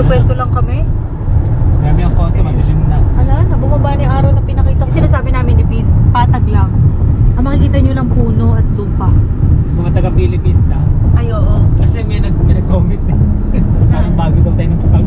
Nagkukwento lang kami. Grabe ang konti, madilim na. Ala, na bumaba ni araw na pinakita ko. Sinasabi namin ni Pin, patag lang. Ang makikita nyo lang puno at lupa. Mga taga Philippines ha. Ay, oo. Kasi may, nag, may nag-comment eh. Parang bago daw tayo ng pag.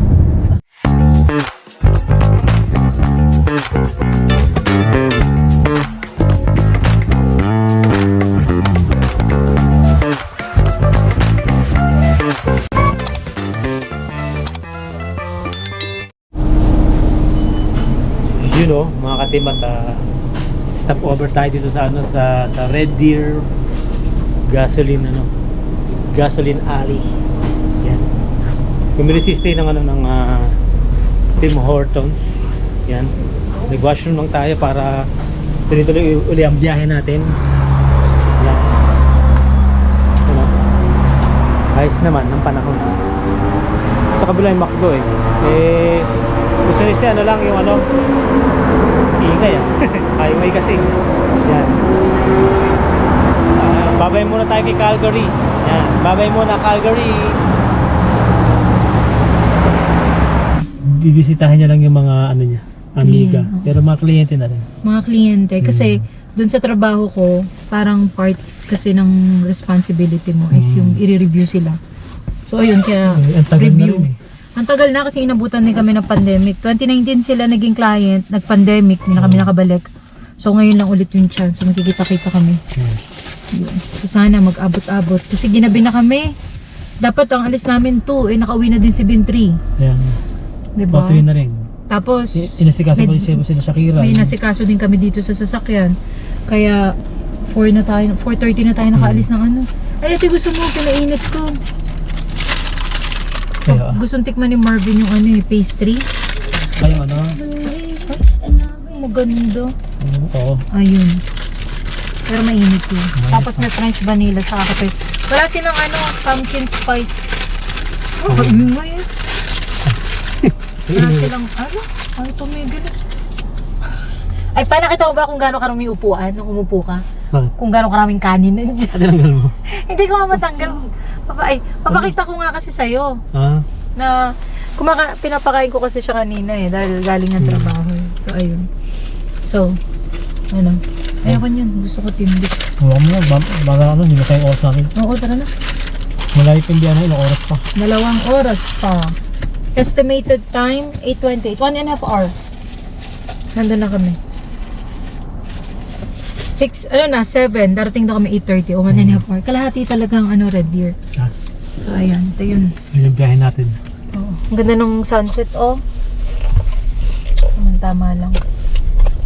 Yun o, mga katimat, ah, stop over tayo dito sa ano sa sa Red Deer gasoline ano gasoline alley. Yan. Bumili si Stay ng ano ng ah, Tim Hortons. Yan. Nag washroom lang tayo para tuloy-tuloy uli ang biyahe natin. Yan. Ano? Ayos naman ng panahon. Sa kabila yung McDo eh. Eh gusto ni Stay ano lang yung ano ingay ah highway kasi yan Ah, babay muna tayo kay Calgary yan babay muna Calgary bibisitahin niya lang yung mga ano niya amiga Kliyente. pero mga kliyente na rin Mga kliyente. Kasi dun sa trabaho ko, parang part kasi ng responsibility mo is Mm. yung i-review sila. So, ayun, kaya na review. eh. Ang tagal na kasi inabutan din kami ng pandemic. 2019 sila naging client, nag-pandemic, hindi na kami nakabalik. So ngayon lang ulit yung chance, so magkikita-kita kami. Yun. So sana mag-abot-abot. Kasi ginabi na kami. Dapat ang alis namin 2, eh nakauwi na din si Bin 3. Ayan. Diba? Patuloy na rin Tapos, Inasikaso ko siya sila Shakira may nasikaso din kami dito sa sasakyan. Kaya 4 na tayo, 4.30 na tayo nakaalis ng ano. Ay, ate gusto mo, pinainit ko. Kaya, Gusto tikman ni Marvin yung ano eh, pastry. ay ano maganda. oo Ayun. Pero mainit yun. Mainit Tapos may French vanilla sa kape. Wala silang ano, pumpkin spice. Oh, Oh. ingay eh. Wala silang, ano? Ay, tumigil. Ay, paano kita mo ba kung gaano karaming upuan nung umupo ka? Bakit? Kung gaano karaming kanin nandiyan? Tinanggal mo? Hindi ko nga matanggal. Papa, ay, papakita ko nga kasi sa'yo Ah, na kumaka, pinapakain ko kasi siya kanina eh dahil galing ng Hmm. trabaho. So, ayun. So, ano? Ayoko niyan. Gusto ko timbits. huwag mo na, ba- baga ano, hindi na tayo oras namin. Oo, tara na. Malayo pa hindi ano, ilang oras pa. Dalawang oras pa. Estimated time, 8.28. One and a half hour. Nandun na kami. 6, ano na, 7. Darating na kami 8.30 o one and a half hour. Kalahati talagang ano, Red Deer. Ah, So, ayan. Ito yun. yun yung biyahe natin. Oo. Ang ganda nung sunset, oh. Tama, tama lang.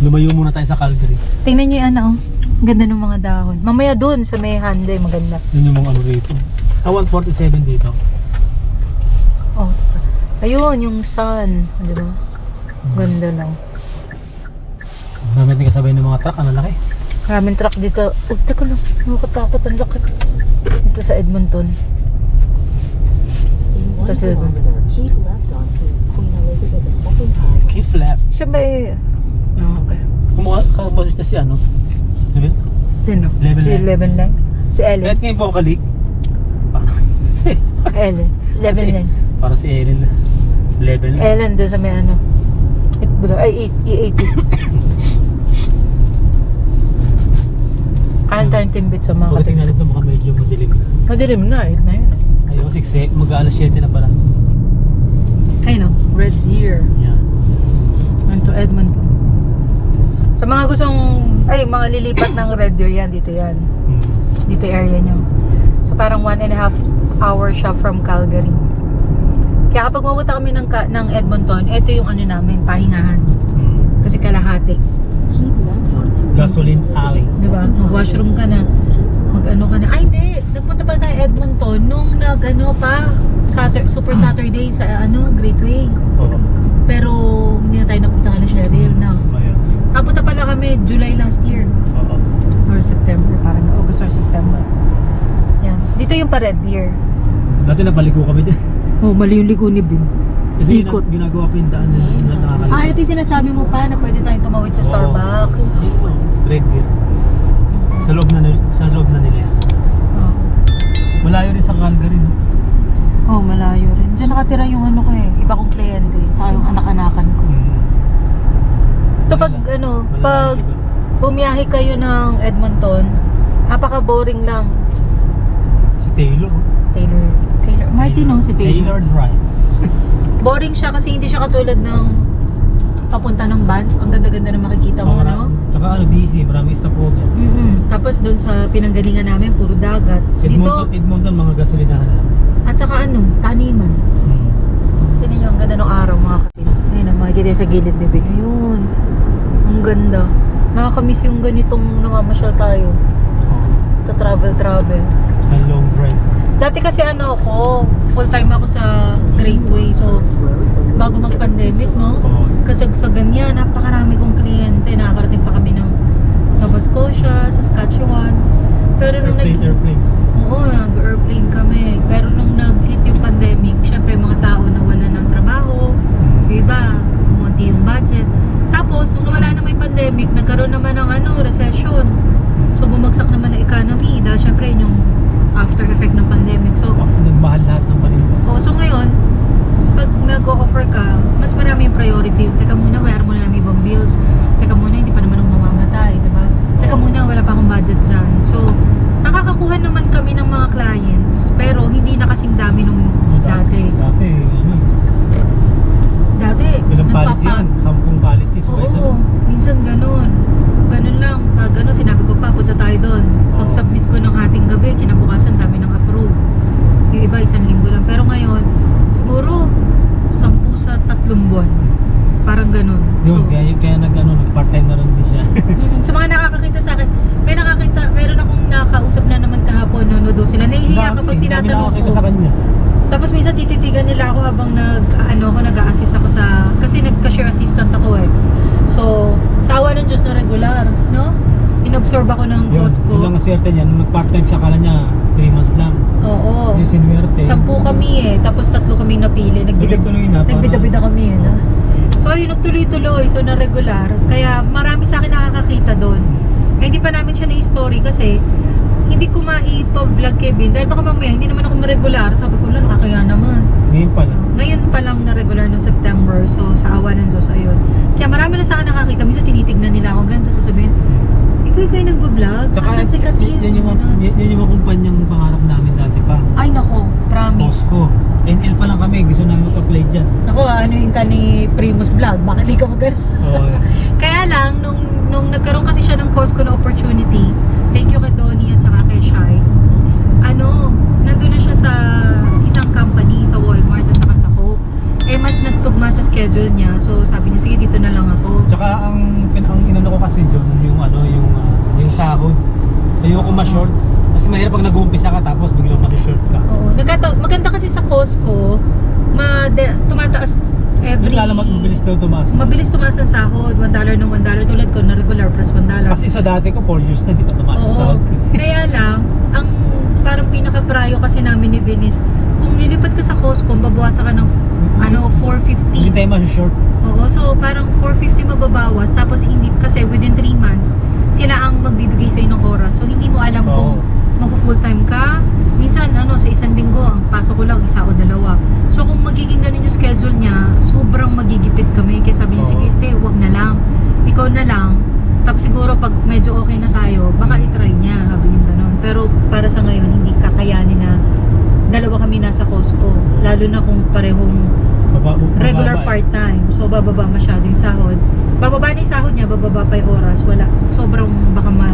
Lumayo muna tayo sa Calgary. Tingnan nyo yung ano, oh. Ang ganda ng mga dahon. Mamaya dun sa may hande, maganda. Yun yung mga ano rito. Ah, 147 dito. Oh. Ayun, yung sun. Di ba? Ganda lang. Namin din kasabay ng mga truck, ano laki. Maraming truck dito. Oh, teka lang. Nakakatakot. Ang laki. Dito sa Edmonton. Ito sa Edmonton. Cliff left. Siya ba eh? No, okay. Kumukha ka boses na si ano? Level? Sino? Level si Level Lang. Si Ellen. Kahit nga yung vocalic. Ellen. Level Lang. Para si Ellen. Level Lang. Ellen doon sa may ano. Ay, 880. Antayin bits sa mga Pagdating natin ito, baka medyo madilim na. Madilim na, eh, 8 na yun eh. Ayun, 6, mag-aalas 7 na pala. Ay no, red deer. Yan. And to Edmonton. Sa mga gustong, ay, mga lilipat ng red deer yan, dito yan. Hmm. Dito area nyo. So parang 1 and a half hour siya from Calgary. Kaya kapag pumunta kami ng, ng Edmonton, ito yung ano namin, pahingahan. Hmm. Kasi kalahati. Hmm. Gasoline alley. Di ba? Mag-washroom ka na. Mag-ano ka na. Ay, hindi. Nagpunta pa tayo Edmonton nung nag-ano pa. Satur- Super Saturday sa ano, Great Way. Oo. Pero hindi na tayo napunta ka na Cheryl na. Ayun. Napunta pala kami July last year. Oo. Or September. Parang August or September. Yan. Dito yung pa Red Deer. Dati nabaligo kami din. Oh, mali yung liko ni Bin. Kasi Ikot. gina- ginagawa pa yung daan nakakalimutan. Ah, ito yung sinasabi mo pa na pwede tayong tumawid sa Starbucks. Oo. Red Deer. Sa loob na, sa loob na nila. Oh. Malayo rin sa Calgary. No? oh, malayo rin. Diyan nakatira yung ano ko eh. iba kong kliyente, sa yung anak-anakan ko. Hmm. Ito pag ano, pag bumiyahe kayo ng Edmonton, napaka-boring lang. Si Taylor. Taylor. Taylor. Martin, no? Si Taylor Taylor. Drive. Boring siya kasi hindi siya katulad ng papunta ng Banff. Ang ganda-ganda na makikita mo, no? Tsaka ano, busy. Marami stop over. mm Tapos doon sa pinanggalingan namin, puro dagat. Dito, Edmonton, Edmonton, mga gasolinahan lang. at saka ano, taniman. Hmm. Tingnan nyo, ang ganda ng araw mga kapatid. Ayun, ang makikita sa gilid ni Ben. Ayun. Ang ganda. Nakakamiss yung ganitong namamasyal tayo. Ta travel-travel. Ang long drive. Dati kasi ano ako, full time ako sa Great Way. So, bago mag-pandemic, no? Kasagsagan yan, napakarami kong kliyente. Nakakarating pa kami ng Nova Scotia, Saskatchewan. Pero nung nag... Airplane. Oo, nag-airplane kami. Pero nung nag-hit yung pandemic, syempre mga tao nawala ng trabaho, yung iba, umunti yung budget. Tapos, nung nawala na may pandemic, nagkaroon naman ng ano, recession. So, bumagsak naman ang economy dahil syempre yun yung after effect ng pandemic. So, Nagmahal lahat ng paninda. oh, so ngayon, pag nag-offer ka, mas marami yung priority. Teka muna, bayar muna namin ibang bills. Teka muna, hindi pa naman ako mamamatay, di ba? Teka muna, wala pa akong budget dyan. So, nakakakuha naman kami ng mga clients, pero hindi na kasing dami nung dati. Dati, ano, Dati, ilang policy yan? Sampung policy. So, Oo, minsan ganun. Ganun lang. Pag ano, sinabi ko pa, punta tayo doon. Pag Oo. submit ko ng ating gabi, kinabukasan dami ng approve. Yung iba, isang linggo lang. Pero ngayon, siguro, sampu sa tatlong buwan. Parang ganun. Yun, So, kaya, kaya nag, ano, nag part-time na rin din siya. mm, sa mga nakakakita sa akin, may nakakita, meron akong nakakausap na naman kahapon, nanonood sila. Nahihiya kapag tinatanong nakakita ko. sa kanya. Tapos minsan tititigan nila ako habang nag ano ako nag-a-assist ako sa kasi nagka-share assistant ako eh. So, sa awa ng Diyos na regular, no? Inabsorb ako ng Yun, course yun lang ko. ang swerte niya. Nung nag-part-time siya, kala niya 3 months lang. Oo. Yung sinuwerte. Sampu kami eh, tapos tatlo kami napili. Nagbida, Tuloy-tuloy na. nagbida-bida kami eh, no? So, ayun, nagtuloy-tuloy. So, na regular. Kaya marami sa akin nakakakita doon. Eh, hindi pa namin siya na-story kasi hindi ko maipa-vlog kay Bin dahil baka mamaya hindi naman ako ma-regular. Sabi ko lang, nakakaya naman. Ngayon pala. Ngayon pa lang na regular no September. So, sa awa ng Diyos, ayun. Kaya marami na sa akin nakakita. Minsan tinitignan nila ako ganito. Sasabihin, di ba ikaw yung nagbablog? Tsaka, Asan si Katin? yan yung, mga- yan, yan yung kumpanyang pangarap namin dati pa. Ay, nako. Promise. Costco. NL pa lang kami, gusto namin mag-apply dyan. Nako, ano yung ka ni Primus Vlog? Bakit di ka mag Oo. Kaya lang, nung, nung nagkaroon kasi siya ng Costco na opportunity, thank you kay Donnie at saka kay Shai, ano, nandun na siya sa isang company, sa Walmart at saka sa Coke. Eh, mas nagtugma sa schedule niya. So, sabi niya, sige, dito na lang ako. Tsaka ang, ang inano ko kasi dyan, yung ano, yung, ah, yung sahod. Ayoko ma-short. Kasi mahirap pag nag-uumpisa ka tapos biglang ma-short ka. Oo. Nagkata- maganda kasi sa Costco, ma tumataas every... Nagkalamat mabilis daw tumaas. Mabilis tumaas ang sahod. $1 dollar ng $1. Tulad ko na regular plus $1. dollar. Kasi sa dati ko, 4 years na, di pa tumaas yung Oo. sahod. Kaya lang, ang parang pinaka-prayo kasi namin ni Venice, kung nilipat ka sa Costco, babawasan ka ng ano, Hindi 450. tayo ma-short. Oo, so parang 450 mababawas tapos hindi kasi within 3 months sila ang magbibigay sa ng oras. So hindi mo alam kung Magpo-full time ka. Minsan ano sa isang linggo ang pasok ko lang isa o dalawa. So kung magiging ganun yung schedule niya, sobrang magigipit kami. Kaya sabi niya, sige stay, wag na lang. Ikaw na lang. Tapos siguro pag medyo okay na tayo, baka i-try niya, sabi niya ganun. Pero para sa ngayon, hindi kakayanin na dalawa kami nasa Costco. Lalo na kung parehong Baba, regular eh. part-time. So, bababa masyado yung sahod. Bababa na yung sahod niya, bababa pa yung oras. Wala. Sobrang baka ma...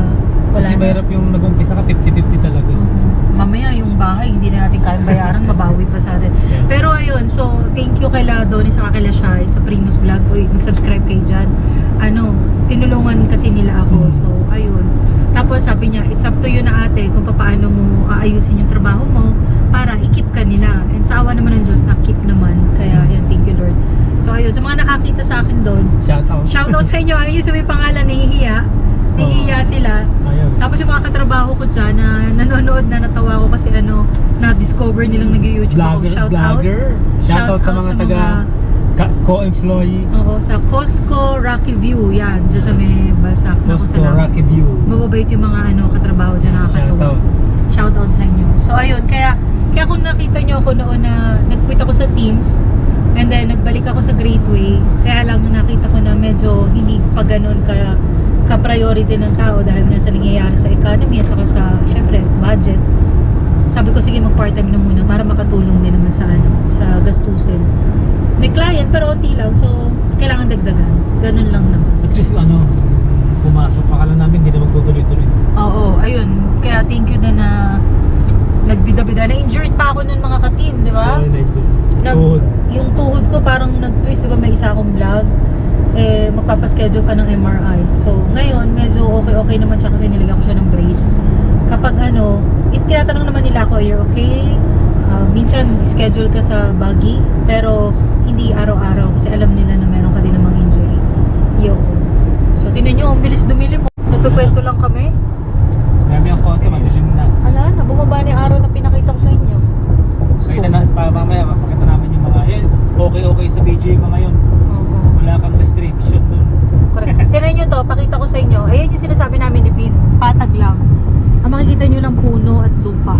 Mahirap yung nag-umpisa ka, 50-50 talaga. Mhm. Mamaya yung bahay, hindi na natin kayang bayaran, mabawi pa sa atin. Yeah. Pero ayun, so thank you kay La Donnie sa kay La Shai, sa Primus Vlog. Uy, mag-subscribe kayo dyan. Ano, tinulungan kasi nila ako. Mm. So, ayun. Tapos sabi niya, it's up to you na ate kung paano mo aayusin yung trabaho mo para i-keep ka nila. And sa awa naman ng Diyos, na-keep naman. Kaya, yan, thank you Lord. So, ayun. Sa mga nakakita sa akin doon, Shout out. shoutout sa inyo. Ayaw yung sabi pangalan, nahihiya. Nahihiya sila. Ayaw. Tapos yung mga katrabaho ko dyan na nanonood na natawa ko kasi ano, na-discover nilang nag-YouTube ako. Shout out. vlogger. Shout out sa mga taga ka- co-employee. Oo, sa Costco Rocky View. Yan, dyan sa may Basak. Costco, salamat. Rocky View. Mababait yung mga ano, katrabaho dyan, Shout nakakatuwa. out. Shout out sa inyo. So ayun, kaya kaya kung nakita nyo ako noon na nag-quit ako sa Teams and then bumalik ako sa Great Way. Kaya lang nakita ko na medyo hindi pa ganun ka ka-priority ng tao dahil nga sa nangyayari sa economy at saka sa, syempre, budget. Sabi ko, sige, mag-part-time na muna para makatulong din naman sa ano, sa gastusin. May client, pero onti lang. So, kailangan dagdagan. Ganun lang naman. At least ano, pumasok. Akala namin hindi na magtutuloy-tuloy. Oo, ayun. Kaya thank you din na nagbida-bida. Na-injured pa ako nun mga ka-team, di ba? Nag, Tuhod. yung tuhod ko parang nag-twist, di ba may isa akong vlog? Eh, magpapaschedule pa ng MRI. So, ngayon, medyo okay-okay naman siya kasi nilagyan ko siya ng brace. Kapag ano, it, tinatanong naman nila ako, you're okay? Ah, minsan, schedule ka sa buggy, pero hindi araw-araw kasi alam nila na meron ka din namang injury. Yo. So, tinan nyo, ang bilis dumili mo. Nagkukwento lang kami. Marami ang konti, madilim na. Ala, na bumaba ni araw na pinakita ko sa inyo. Pakita na, pa, mamaya, mapakita namin yung mga, eh, okay-okay sa yung mga yun. Wala kang restriction dun. Correct. Tinan nyo to, pakita ko sa inyo. Ayan yung sinasabi namin ni Bin. Patag lang. Ang makikita nyo lang puno at lupa.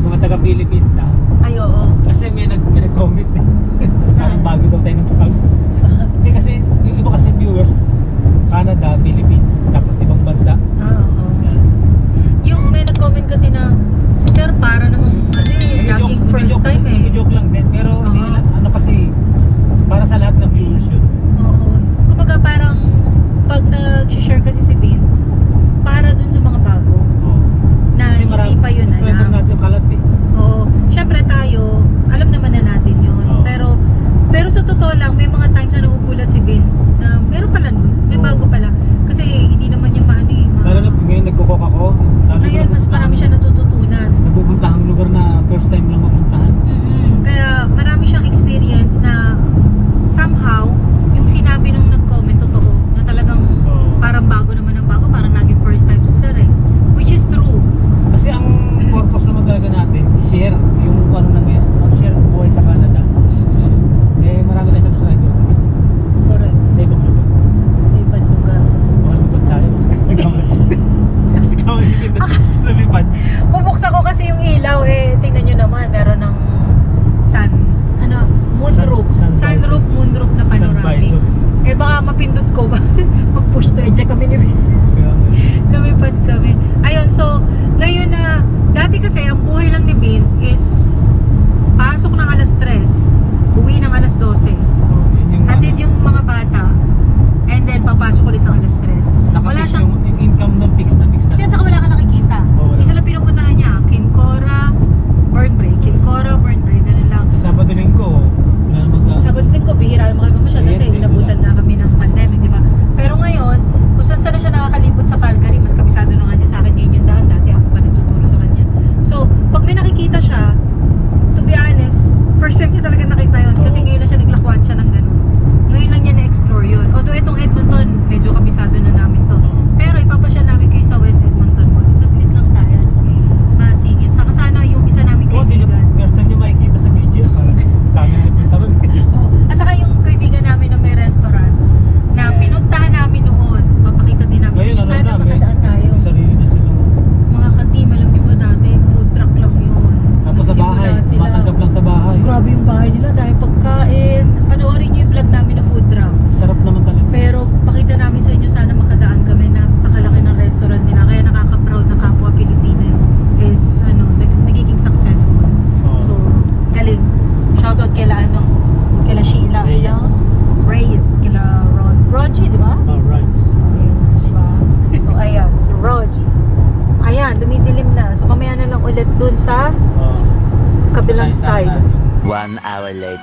Mga taga-Philippines ha. Ay, oo. Kasi may, nag, may nag-comment eh. Parang bago daw tayo ng pag. Hindi kasi, yung iba kasi viewers, Canada, Philippines, tapos ibang bansa. Oo. Yung may nag-comment kasi na, si Sir para namang, ano eh, laging Nag-joke- first nag-joke- time eh. nag-joke lang din, pero hindi Oo. nila, ano kasi, para sa lahat ng viewers yun. Oo. Kumbaga parang, pag nag-share kasi si Bin, para dun sa mga bago, Oo. na Kasi hindi marami- pa yun subscriber alam. natin yung kalat eh. Oo. Siyempre tayo, alam naman na natin yun. Oo. Pero, pero sa totoo lang, may mga times na nagugulat si Bin na meron pala nun, may Oo. bago pala. Kasi hindi naman niya maano eh. ma- Lalo na ngayon nagkukok ako. dami ko Ngayon, mas napupuntahan. marami siya natututunan. Napupuntahang lugar na first time lang mapuntahan. Mm, Kaya marami siyang experience na somehow, yung sinabi nung nag-comment totoo, na talagang Oo. parang bago naman ang bago, parang naging first time si Sir eh. Which is true. Kasi ang purpose naman talaga natin, i-share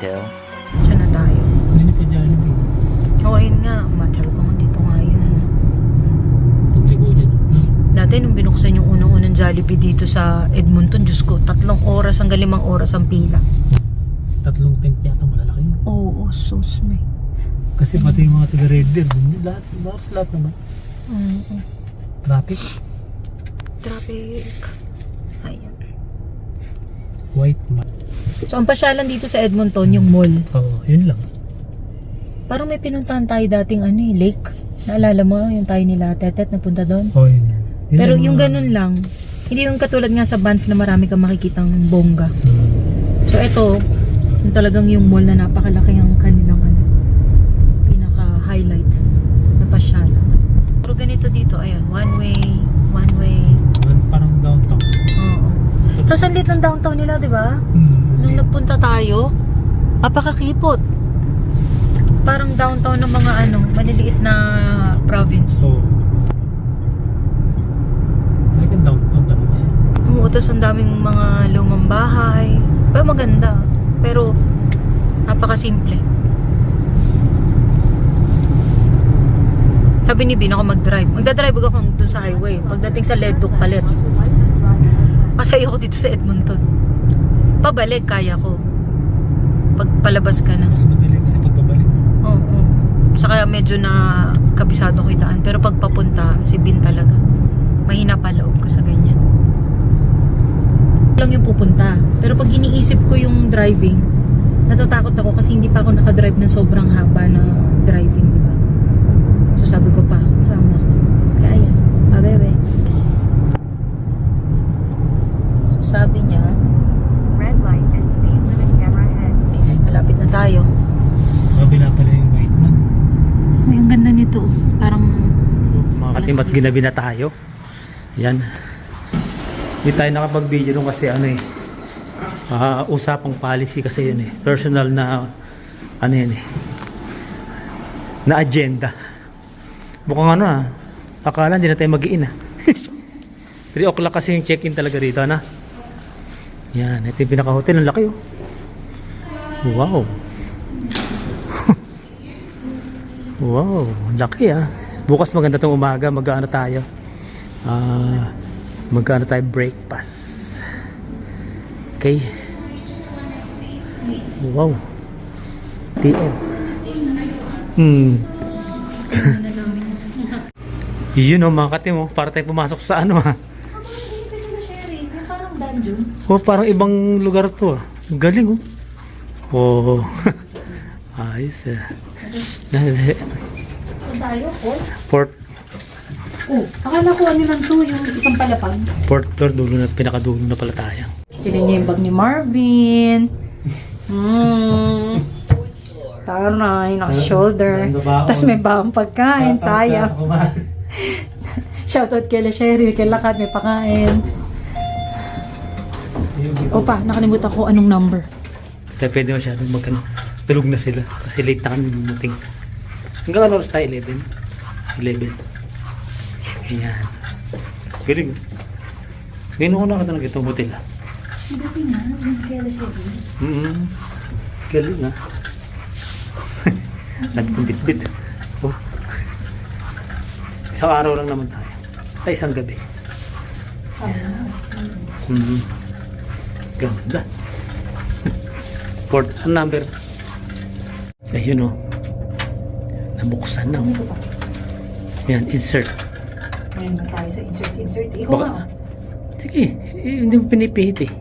later. Diyan na tayo. Hindi pa dyan. So, ayun nga. Matsabi ko nga dito nga yun. Ano. Pagligo dyan. Dati nung binuksan yung unang-unang Jollibee dito sa Edmonton, Diyos ko, tatlong oras hanggang limang oras ang pila. Tatlong tent yata malalaki yun. Oo, oh, sus me. Kasi pati yung mga taga Red Deer, dun, lahat, lahat, lahat naman. Oo. Traffic, Traffic. Ayan. white mat. So, ang pasyalan dito sa Edmonton, yung mall. Oo, oh, yun lang. Parang may pinuntahan tayo dating ano eh, lake. Naalala mo yung tayo nila, Tetet, napunta doon? Oo, oh, yun. yun. Pero yung ganun lang, hindi yung katulad nga sa Banff na marami kang makikitang bongga. So, ito, yung talagang yung mall na napakalaki ang kanilang ano, pinaka-highlight na pasyalan. Pero ganito dito, ayan, one way, one way. Parang downtown. Oo. Tapos ang lit ng downtown nila, di ba? Hmm. Nung nagpunta tayo, apakakipot. Parang downtown ng mga ano, maliliit na province. So, talagang downtown talaga siya. Oo, tapos ang daming mga lumang bahay. Pero maganda. Pero, napakasimple. Sabi ni Bin ako mag-drive. Magdadrive ako dun sa highway. Pagdating sa Ledok palit. Kasi ayoko dito sa Edmonton. Pabalik, kaya ko. Pag palabas ka na. Mas madali kasi pagpabalik. Oo. Saka medyo na kabisado ko yung daan. Pero pag papunta, si Bin talaga. Mahina pa loob ko sa ganyan. lang yung pupunta. Pero pag iniisip ko yung driving, natatakot ako kasi hindi pa ako nakadrive ng sobrang haba na driving, di ba? So sabi ko pa, sama ako. Kaya yan, pabebe. So sabi niya, Red light and speed limit camera ahead. eh, malapit na tayo. Sa kabila pala yung white man. Ay, ang ganda nito. Parang Mga katimat ginabi na tayo. Yan. Hindi tayo nakapag-video nung kasi ano eh. ah, usapang policy kasi yun eh. Personal na ano yun eh. Na agenda. Mukhang ano ah. Akala hindi na tayo mag-iin ah. 3 o'clock kasi yung check-in talaga rito na. Yan. Ito yung pinaka-hotel. Ang laki oh. Wow. Wow, laki ah. Bukas maganda tong umaga, mag-ano tayo. Ah, mag-ano tayo breakfast. Okay. Wow. TM. Hmm. Yun oh, mga katim oh. Para tayo pumasok sa ano ah. parang dungeon. Oh, parang ibang lugar to ah. Galing oh. Oh. Ayos ah. Tayo? Oh, Port oh akala ko ano lang to, yung isang palapag. Port Lord, dulo na, pinakadulo na pala tayo. Tignan niyo yung bag ni Marvin. Hmm. Taray, naka-shoulder. Tapos may bawang pagkain, sayang. Shoutout kay La Sherry, kay Lakad, may pakain. Opa, nakalimutan ko anong number. Kaya pwede masyadong magkano. Tulog na sila. Kasi late na kami dumating. Hanggang ano oras tayo? 11? 11. Ayan. Galing. Ngayon ako nakatanong itong hotel ah. Mm-hmm. Galing ah. Lagi kong bitbit. Oh. Isang araw lang naman tayo. Ay, isang gabi. Mm-hmm. Ganda. Port, ang number? Ayun o. Nabuksan na. oh. Yan, insert. Ngayon na tayo sa insert, insert. Ikaw Baka, nga. sige, eh, hindi mo pinipihit eh.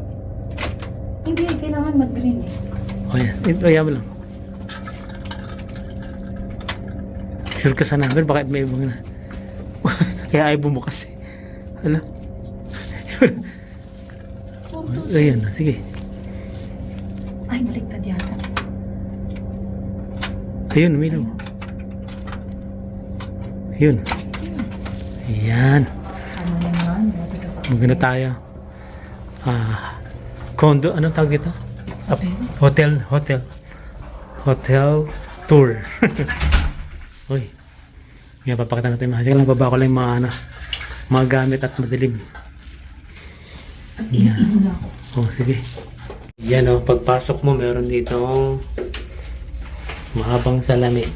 Hindi, kailangan mag-green eh. O yan, ito ayaw mo lang. Sure ka sa number, bakit may ibang na. Kaya ayaw bumukas eh. Ano? Ayun, sige. Ay, baliktad yata. Ayun, umilaw. Ayun. Ayan. Ano Maganda tayo. Ah, condo, ano tawag ito? Ah, hotel, hotel. Hotel tour. Uy. Ngayon, papakita natin mga. Sige lang, baba ko lang yung mga, ano, mga gamit at madilim. Yan. Oh, sige. Yan oh, pagpasok mo, meron dito mahabang salamin.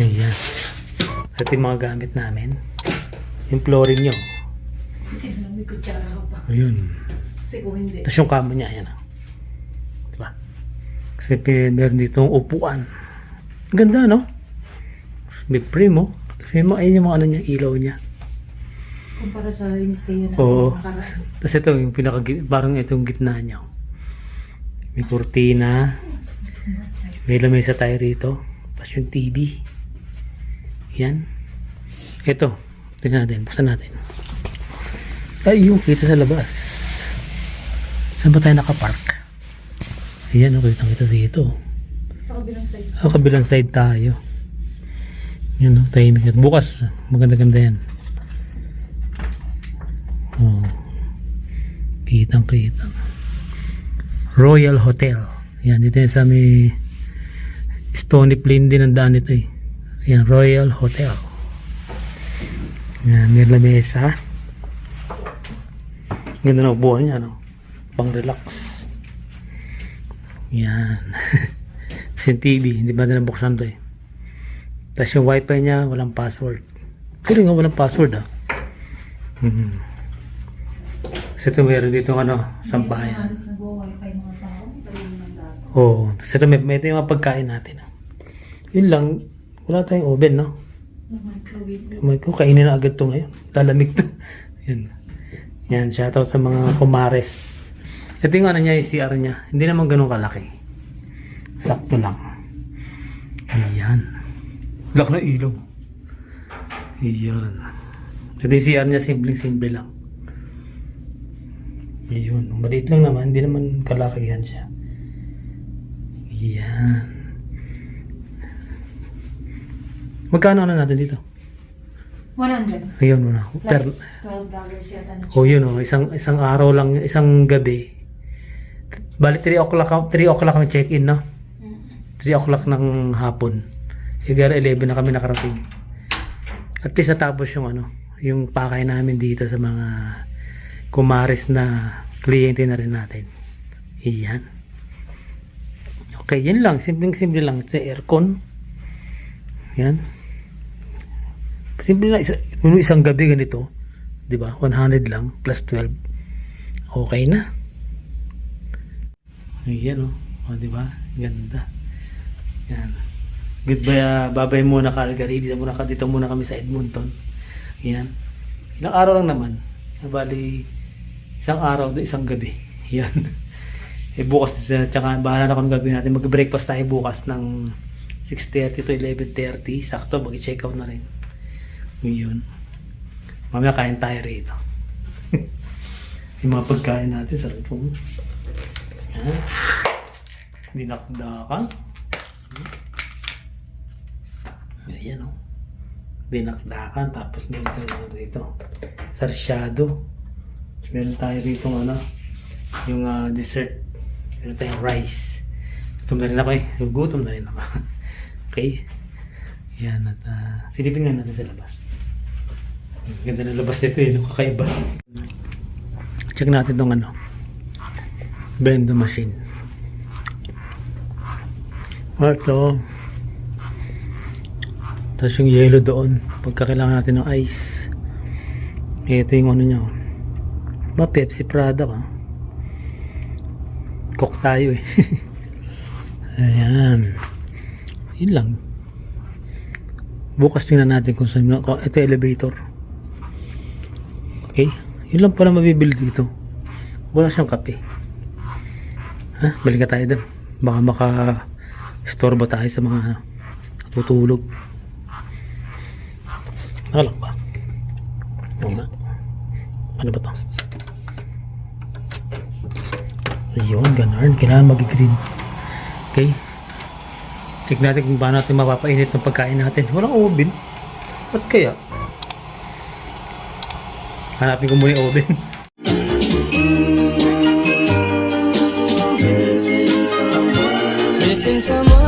Ayan. Ito yung mga gamit namin. Yung flooring nyo. May kutsara ka pa. Ayun. Kasi kung hindi. Tapos yung kama niya, ayan. ah. Diba? Kasi meron dito upuan. Ang Ganda, no? May frame, oh. Kasi mo, ayun yung mga ano niya, ilaw niya. Kumpara sa in-stay na Oo. Tapos ito, yung pinaka, parang ito yung gitna niya. oh. May kurtina. May lamesa tayo rito. Tapos yung TV. Yan. Ito. Tingnan natin. Buksan natin. Ay, yung kita sa labas. Saan ba tayo nakapark? Ayan, okay. Nakita dito. Sa kabilang side. Sa kabilang side tayo. Yun, no, tahimik na. Bukas, maganda-ganda yan. Oh. Kitang kita. Royal Hotel. Yan, dito sa may Stony Plain din ang daan ito eh. Yan, Royal Hotel. Yan, may lamesa. Ganda na upuan niya, no? Pang relax. Yan. Sin TV, hindi ba na nabuksan to eh. Tapos yung wifi niya, walang password. Pero nga walang password ah. Mhm. Kasi ito meron dito ano, sampayan. Sa Oo. Tapos ito may, may ito yung mga pagkain natin. ah. Yun lang, wala tayong oven, no? Microwave. Kainin na agad to ngayon. Lalamig to. Yan. Yan, shoutout sa mga kumares. Ito yung ano niya, yung CR niya. Hindi naman ganun kalaki. Sakto lang. Ayan. Lak na ilaw. Ayan. Ito yung CR niya, simpleng-simple lang. Ayun. Maliit lang naman. Hindi naman kalakihan siya. Ayan. Magkano na natin dito? 100. Ayun muna. Per, Plus 12 dollars yata na oh yun oh, isang isang araw lang, isang gabi. Bali 3 o'clock, ang- 3 o'clock ang check-in, no? 3 o'clock ng hapon. Higara 11 na kami nakarating. At least natapos yung ano, yung pakay namin dito sa mga kumaris na kliyente na rin natin. Iyan. Okay, yan lang. Simpleng-simple lang. Sa aircon. Yan. Simple lang. Isa, isang gabi ganito, di ba? 100 lang plus 12. Okay na. Ayan oh. O, di ba? Ganda. Yan. Goodbye, ah, babay muna Calgary. Dito muna, dito muna kami sa Edmonton. Yan. Ilang araw lang naman. Bali, isang araw, isang gabi. Yan. Eh bukas, uh, tsaka bahala na kung ano gagawin natin. Mag-breakfast tayo bukas ng 6.30 to 11.30. Sakto, mag-check out na rin. Yun. Mamaya kain tayo rito. Yung mga pagkain natin sa po. Ha? Dinakdakan. Ayan o. Dinakdakan. Tapos meron tayo dito. Sarsyado. Meron tayo rito ano. Yung ah, dessert. Meron tayong rice. Gutom na rin ako eh. Gutom na rin ako. okay. Yan at ah, silipin nga natin sa labas. Ganda ng labas nito eh, kakaiba. Check natin tong ano. Bendo machine. Ito. Tapos yung yellow doon. Pagka kailangan natin ng ice. Ito yung ano niya. oh. Ba, Pepsi Prada ka. Coke tayo eh. Ayan. Yun lang. Bukas tingnan natin kung saan ito elevator. Okay? Yun lang pala mabibili dito. Wala siyang kape. Ha? Balik ka tayo doon. Baka maka istorbo tayo sa mga ano, tutulog. Nakalak ba? Oo nga. Ano ba to? Ayun, ganun. Kailangan mag-green. Okay? Check natin kung paano natin mapapainit ng pagkain natin. Walang oven. Ba't kaya? Hanapin ko muna yung oven. Missing someone